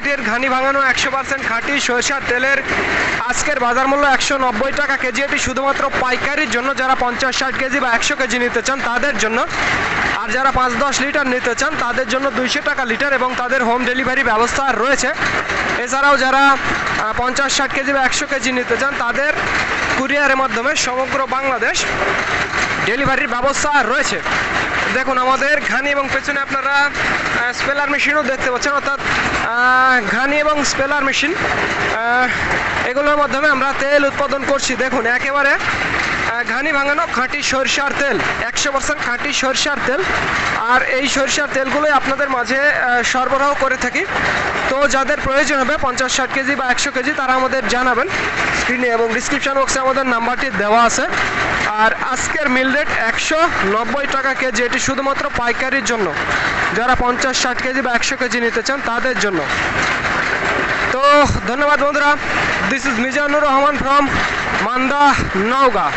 নলহাটির ঘানি ভাঙানো একশো পার্সেন্ট খাঁটি সরিষার তেলের আজকের বাজার মূল্য একশো নব্বই টাকা কেজি। এটি শুধুমাত্র পাইকারির জন্য যারা পঞ্চাশ ষাট কেজি বা একশো কেজি নিতে চান, তাদের জন্য। আর যারা পাঁচ দশ লিটার নিতে চান, তাদের জন্য দুইশো টাকা লিটার এবং তাদের হোম ডেলিভারি ব্যবস্থা রয়েছে। এছাড়াও যারা পঞ্চাশ ষাট কেজি বা একশো কেজি নিতে চান, তাদের কুরিয়ারের মাধ্যমে সমগ্র বাংলাদেশ ডেলিভারির ব্যবস্থা রয়েছে। দেখুন, আমাদের ঘানি এবং পেছনে আপনারা স্পেলার মেশিনও দেখতে পাচ্ছেন, অর্থাৎ ঘানি এবং স্পেলার মেশিন। এগুলোর মাধ্যমে আমরা তেল উৎপাদন করছি। দেখুন, একেবারে ঘানি ভাঙানো খাঁটি সরিষার তেল, একশো পার্সেন্ট খাঁটি সরিষার তেল। আর এই সরিষার তেলগুলোই আপনাদের মাঝে সরবরাহ করে থাকি। তো যাদের প্রয়োজন হবে, পঞ্চাশ, ষাট কেজি বা একশো কেজি, তারা আমাদের জানাবেন। স্ক্রিনে এবং ডিসক্রিপশন বক্সে আমাদের নাম্বারটি দেওয়া আছে। আর আজকের মিল রেট একশো নব্বই টাকা কেজি। এটি শুধুমাত্র পাইকারির জন্য। যারা পঞ্চাশ, ষাট কেজি বা একশো কেজি নিতে চান, তাদের জন্য। তো ধন্যবাদ বন্ধুরা this is Mizanur Rahman from Manda Naogaon